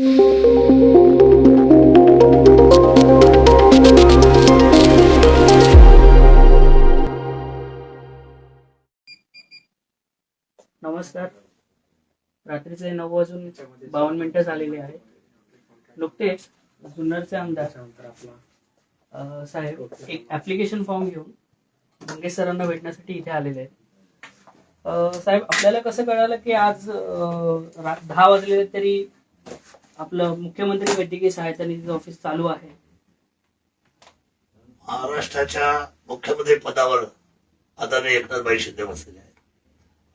नमस्कार. रात्रीचे नऊ वाजून बावन्न मिनिटं झालेली आहे नुकतेच जुन्नरचे आमदार साहेब एक ऍप्लिकेशन फॉर्म घेऊन मंगेश सरांना भेटण्यासाठी इथे आलेले आहेत. साहेब आपल्याला कसं कळालं की आज दहा वाजले तरी आपलं मुख्यमंत्री वैद्यकीय सहायता निधीचं ऑफिस चालू आहे. महाराष्ट्राच्या मुख्यमंत्री पदावर आदरणीय एकनाथबाई शिंदे बसलेले आहेत.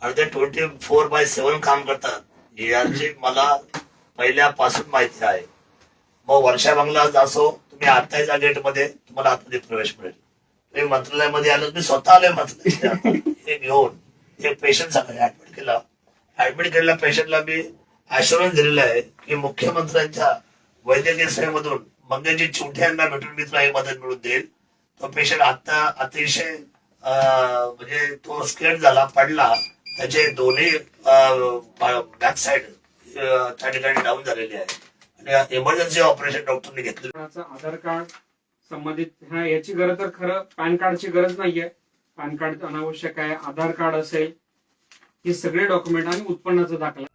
आणि ते ट्वेंटी फोर बाय सेव्हन काम करतात. याची मला पहिल्यापासून माहिती आहे. मग वर्षा बंगला असो तुम्ही आता गेटमध्ये तुम्हाला आतमध्ये प्रवेश मिळेल. तुम्ही मंत्रालयामध्ये आलं मी स्वतः आलोय मंत्रालय हे घेऊन एक पेशंट सकाळी ऍडमिट केला. ऍडमिट केलेल्या पेशंटला मी आश्वासन दिलेलं आहे की मुख्यमंत्र्यांच्या वैद्यकीय सेवेमधून मंगेशजी चिवठे यांना भेटून मी तुला ही मदत मिळवून देईल. तो पेशंट आता अतिशय म्हणजे तो स्केट झाला पडला. त्याचे दोन्ही बॅक साईड त्या ठिकाणी डाऊन झालेले आहे आणि इमर्जन्सी ऑपरेशन डॉक्टरने घेतलं आधार कार्ड संबंधित ह्या याची गरज तर खरं पॅन कार्डची गरज नाहीये. पॅन कार्ड अनावश्यक आहे आधार कार्ड असेल हे सगळे डॉक्युमेंट आणि उत्पन्नाचा दाखला.